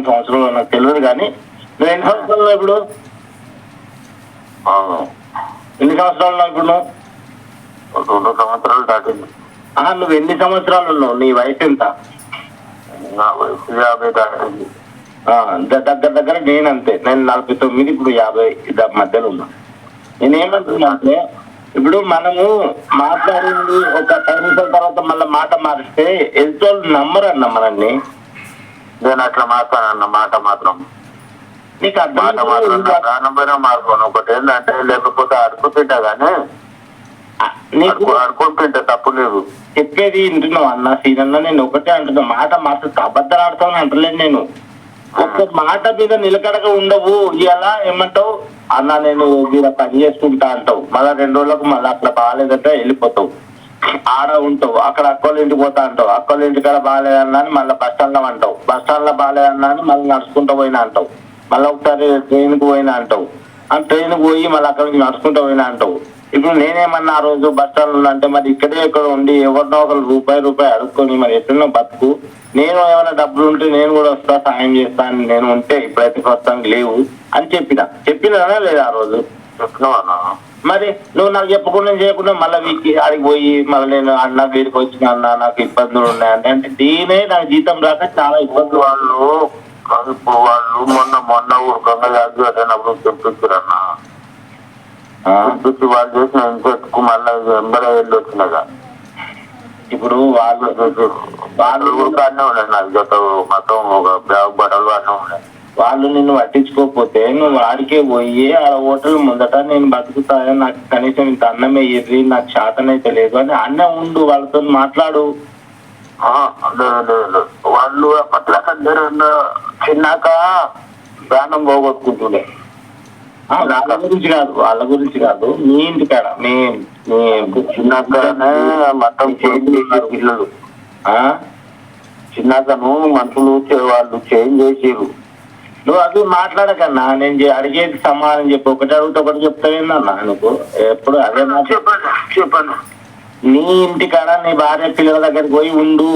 ఎన్ని సంవత్సరాలు నాకు తెలియదు కానీ నువ్వు ఎన్ని సంవత్సరాలు ఇప్పుడు? ఎన్ని సంవత్సరాలు నువ్వు రెండు సంవత్సరాలు దాటింది. నువ్వు ఎన్ని సంవత్సరాలు ఉన్నావు? నీ వయసు ఎంత? నా వయసు యాభై దాటింది. దగ్గర దగ్గర నేను అంతే. నేను నలభై తొమ్మిది ఇప్పుడు యాభై మధ్యలో ఉన్నా. నేనేమంటున్నా అంటే ఇప్పుడు మనము మాట్లాడింది ఒక పది నిమిషాల తర్వాత మళ్ళీ మాట మారిస్తే ఎదుటోళ్ళు నమ్మరన్న మనల్ని. నేను అట్లా మాట్లాడన్న మాట మాత్రం. నీకు మాట మాత్రం నా అర్థం ప్రాణం పైన మార్కోను. ఒకటి ఏంటంటే లేకపోతే కానీ నీకు అడుగు అడుగుతుంటే తప్పు లేదు. చెప్పేది వింటున్నావు అన్న సీనన్న నేను ఒకటే అంటున్నా. మాట మాత్రం అబద్ధాలు ఆడతావు అంటలేదు నేను. ఒక్క మాట మీద నిలకడగా ఉండవు. ఇలా ఏమంటావు? అన్న నేను వీళ్ళ పని చేసుకుంటా అంటావు. మళ్ళా రెండు రోజులకు మళ్ళీ అట్లా బాగాలేదంటే వెళ్ళిపోతావు. ఆడ ఉంటావు అక్కడ అక్కోళ్ళ ఇంటికి పోతా అంటావు. అక్కోళ్ళ ఇంటి కాడ బాగాలేదన్నా అని మళ్ళీ బస్ స్టాండ్లో అంటావు. బస్ స్టాండ్లో బాగాలేదన్నా అని మళ్ళీ నడుచుకుంటూ పోయినా అంటావు. మళ్ళీ ఒకసారి ట్రైన్కు పోయినా అంటావు. ఆ ట్రైన్ పోయి మళ్ళీ అక్కడికి నుంచి నడుచుకుంటూ పోయినా అంటావు. ఇప్పుడు నేనేమన్నా ఆ రోజు బస్ స్టాండ్ అంటే మరి ఇక్కడే ఇక్కడ ఉండి ఎవరినో ఒకరు రూపాయి రూపాయి అడుక్కొని మరి ఎట్లనో బతుకు. నేను ఏమైనా డబ్బులు ఉంటే నేను కూడా వస్తా సాయం చేస్తాను నేను ఉంటే ఇప్పుడైతే ప్రస్తుతానికి లేవు అని చెప్పిన. చెప్పినా లేదా ఆ రోజు? చెప్తున్నావా మరి నువ్వు నాకు చెప్పకుండా చేయకుండా మళ్ళీ వీకి ఆడికి పోయి మళ్ళీ నేను అన్న వీడికి వచ్చిన అన్న నాకు ఇబ్బందులు ఉన్నాయంటే అంటే దీనే నాకు జీతం రాక చాలా ఇబ్బందులు వాళ్ళు. వాళ్ళు మొన్న మొన్న ఊరుకంగా యాదవ్ అయినప్పుడు చెప్పించారన్న చెప్పించి వాళ్ళు చేసిన ఇంకొక మళ్ళీ ఎంబడే వెళ్ళి వచ్చినాగా. ఇప్పుడు వాళ్ళు వాళ్ళు ఊరికానే ఉన్నాయి నాకు. జత మొత్తం ఒక బ్యాగ్ బట్టలు అన్నీ ఉన్నాయి వాళ్ళు నిన్ను పట్టించుకోకపోతే నువ్వు వాడికే పోయి ఆ హోటల్ ముందట నేను బతుకుతాను నాకు కనీసం ఇంత అన్నమే ఇర్రి నాకు శాతనైతే లేదు అని అన్నం ఉండు వాళ్ళతో మాట్లాడు. వాళ్ళు అప్పట్లో అందరూ చిన్నాక ప్రాణం పోగొట్టుకుంటుండే. వాళ్ళ గురించి కాదు వాళ్ళ గురించి కాదు. మీ ఇంటికాడ మీ మీ చిన్నాకనే మొత్తం చేంజ్ చేసారు పిల్లలు? చిన్నాకను మనుషులు వాళ్ళు చేంజ్ చేసారు. నువ్వు అది మాట్లాడకన్నా. నేను అడిగేది సమాధానం చెప్పు. ఒకటి అడిగితే ఒకటి చెప్తావేందన్నా నీకు ఎప్పుడు అదే మాట. చెప్పండి చెప్పండి నీ ఇంటికాడ నీ భార్య పిల్లల దగ్గరికి పోయి ఉండు.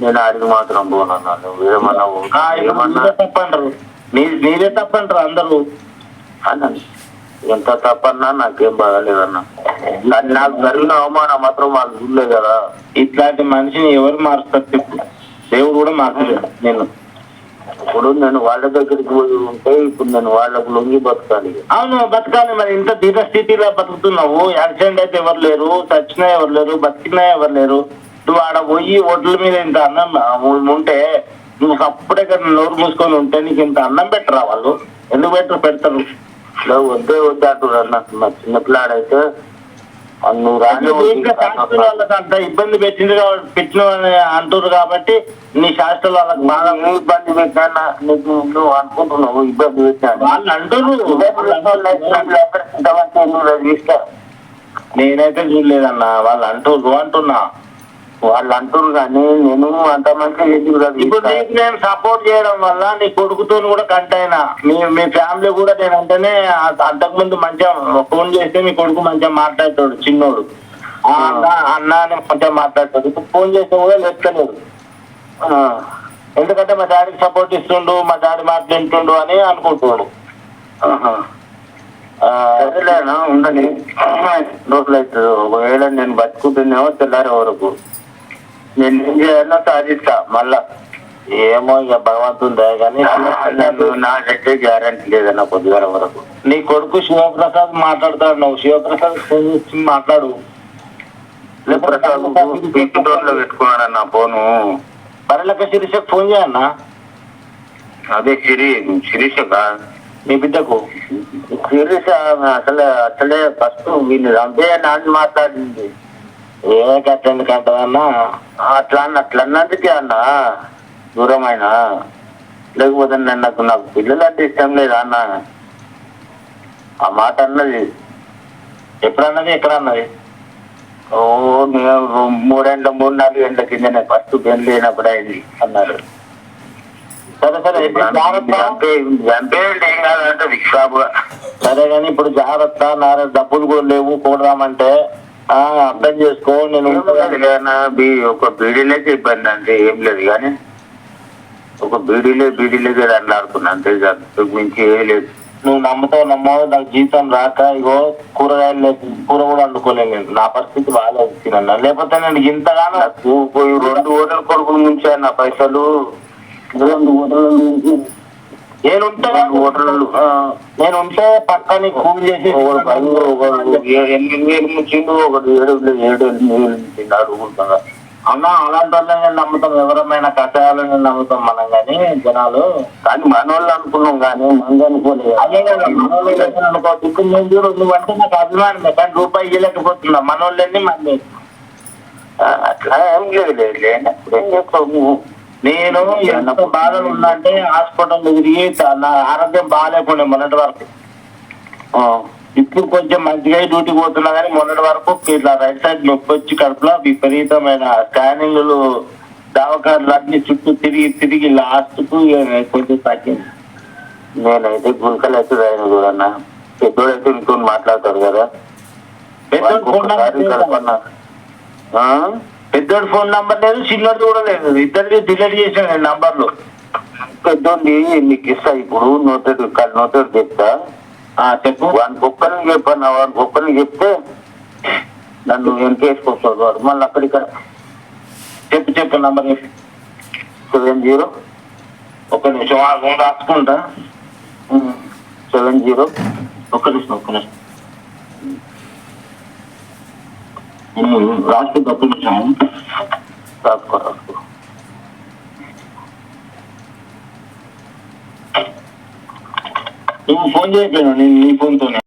నేను అడిగి మాత్రం పోనన్నా నువ్వు. ఏమన్నా ఏమన్నా తప్పంటారు. నీ నీదే తప్పంటారు అందరూ. అన్నాను. ఎంత తప్పన్నా నాకేం బాగాలేదన్నా కానీ నాకు జరిగిన అవమానం మాత్రం వాళ్ళు చూడలే కదా. ఇట్లాంటి మనిషిని ఎవరు మారుస్తారు చెప్పు. దేవుడు కూడా మార్చలేదు నేను ఇప్పుడు నేను వాళ్ళ దగ్గరికి పోయి ఉంటే ఇప్పుడు నేను వాళ్ళకు లొంగి బతకాలి. అవును బతకాలి మరి. ఇంత దీన స్థితిలో బతుకుతున్నావు. యాక్సిడెంట్ అయితే ఎవరు లేరు చచ్చినా ఎవరు లేరు బతికినా ఎవరు లేరు. నువ్వు ఆడ పోయి ఒడ్ల మీద ఇంత అన్నం ఉంటే నువ్వు అప్పుడే కదా నోరు మూసుకొని ఉంటే నీకు ఇంత అన్నం పెట్టరా వాళ్ళు? ఎందుకు పెట్టరు? పెడతారు. వద్దే వద్దే అంటున్నారు నాకు చిన్నపిల్లాడైతే అంత ఇబ్బంది పెట్టింది కాబట్టి పెట్టిన అంటారు కాబట్టి నీ శాస్త్రాలు వాళ్ళకి బాగా నీ ఇబ్బంది పెట్టినా నీకు నువ్వు అనుకుంటున్నావు ఇబ్బంది పెట్టాను వాళ్ళు అంటారు నేనైతే చూడలేదన్నా వాళ్ళు అంటారు అంటున్నా. వాళ్ళు అంటారు కానీ నేను అంత మంచిగా ఇప్పుడు? నీకు నేను సపోర్ట్ చేయడం వల్ల నీ కొడుకుతో కూడా కంట్ అయినా మీ మీ ఫ్యామిలీ కూడా నేను అంటేనే అంతకు ముందు మంచిగా ఫోన్ చేస్తే మీ కొడుకు మంచిగా మాట్లాడతాడు చిన్నోడు. ఆ అన్న అన్న అని మంచిగా మాట్లాడతాడు. ఇప్పుడు ఫోన్ చేస్తే కూడా ఆ, ఎందుకంటే మా డాడీకి సపోర్ట్ ఇస్తుండు మా డాడీ మాట వింటుండు అని అనుకుంటున్నాడు. సరేలేనా ఉండని రోజులు అవుతుంది ఒకవేళ నేను బతుకుంటున్నామో తెల్లారే వరకు. నేను ఏం సాధిస్తా. మళ్ళా ఏమో ఇక భగవంతుని దయ కానీ నాకైతే గ్యారంటీ లేదన్న పొద్దుగాల వరకు. నీ కొడుకు శివప్రసాద్ మాట్లాడతాడు నువ్వు శివప్రసాద్ ఫోన్ మాట్లాడు. ప్రసాద్ స్పీకింగ్లో పెట్టుకున్నాడన్న ఫోను. బరలక శిరీషకు ఫోన్ చేయన్నా అదే సిరి శిరీష మీ బిడ్డకు. శిరీష అసలే అసలే ఫస్ట్ వీళ్ళు చంపే నాన్న మాట్లాడింది. ఏ కట్ట ఎందుకంటదన్నా అట్లా అన్న అట్లా అన్నందుకే అన్న. దూరమైన? లేకపోతే నేను నాకు నాకు పిల్లలు అంటే ఇష్టం లేదు అన్న? ఆ మాట అన్నది. ఎప్పుడన్నది ఎక్కడ అన్నది ఓ నేను మూడేళ్ళ మూడు నాలుగు ఏళ్ళ కిందనే ఫస్ట్ పెళ్ళి అయినప్పుడు అయింది అన్నారు. సరే సరే ఇప్పుడు జాగ్రత్త. చంపేయండి ఏం కాదంటే విక్షాపుగా సరే కానీ ఇప్పుడు జాగ్రత్త నా దగ్గర డబ్బులు కూడా లేవు కూడదామంటే అర్థం చేసుకో నేను ఒక బీడీలైతే ఇబ్బంది అంటే ఏం లేదు కానీ. ఒక బీడీలే బీడీలే ఆడుకున్నా అంతే కాదు ఇంతకు మించి ఏ లేదు. నువ్వు నమ్ముతావు నమ్మవు నాకు జీతం రాక ఇగో కూరగాయలు లేదు కూర కూడా వండుకోలేను నా పరిస్థితి బాగాలేదు తినన్నా లేకపోతే నేను ఇంతగానో పోయి రెండు ఓటల కొడుకులు ముంచా నా పైసలు. రెండు ఓటల నేను ఉంటే రెండు ఓటలు నేను ఉంటే పక్కని కూలి చేసి ఒకడు పది ఒకడు ఎనిమిది వేలు ముంచిండు? ఒకడు ఏడు ఏడు ఎనిమిది వేలు ముంచిండు అడుగుతుందా అన్న అలాంటి వాళ్ళని నేను నమ్ముతాం. ఎవరమైనా కషాయాలను నేను నమ్ముతాం మనం కానీ జనాలు. కానీ మనోళ్ళు అనుకున్నాం కానీ మంది అనుకోలేదు. అదే కదా మనోళ్ళు లేదని అనుకో ఇప్పుడు నేను చూడు నాకు అభిమానమే కానీ రూపాయి ఇవ్వలేకపోతున్నా మనోళ్ళని మంది? అట్లా ఏం లేదు లేదు లేనప్పుడు ఏం చేస్తావు నువ్వు? నేను ఎంత బాధలు అంటే హాస్పిటల్ తిరిగి నా ఆరోగ్యం బాగాలేకుండా మొన్నటి వరకు. ఇప్పుడు కొంచెం మంచిగా డ్యూటీ పోతున్నా కానీ మొన్నటి వరకు ఇట్లా రైట్ సైడ్ నొప్పి వచ్చి కడుపులో విపరీతమైన స్కానింగ్లు దవాఖాన్లు అన్ని చుట్టూ తిరిగి తిరిగి లాస్ట్కు కొంచెం తగ్గింది. నేనైతే గుంకలు అయితే రాయను చూడన్నా. పెద్దోడైతే ఇంకో మాట్లాడతాడు కదా. పెద్దోడు పెద్దోడు ఫోన్ నంబర్ లేదు చిన్నోడు కూడా లేదు. ఇద్దరిది డిలీట్ చేసాను నేను నంబర్లు. పెద్దోడిని నీకు ఇస్తా ఇప్పుడు? నోటెడ్ నోటెడ్ చెప్తా? ఆ, చెప్పు. వాని కుక్కని చెప్పాను వాని కుక్కని చెప్తే నన్ను వెనకేసుకొస్తాడు వాడు? మళ్ళీ అక్కడిక్కడ చెప్పు చెప్పు నంబర్ చెప్పు. Seven zero. ఒక నిమిషం రాసుకుంటా. Seven zero. ఒక్క నిమిషం ఒక్క నిమిషం. ఉమ్, రాసుకుంటా ఒక్క రాసుకో రాసుకో నువ్వు ఫోన్ చేయకపోయినా నేను నీ ఫోన్తోనే.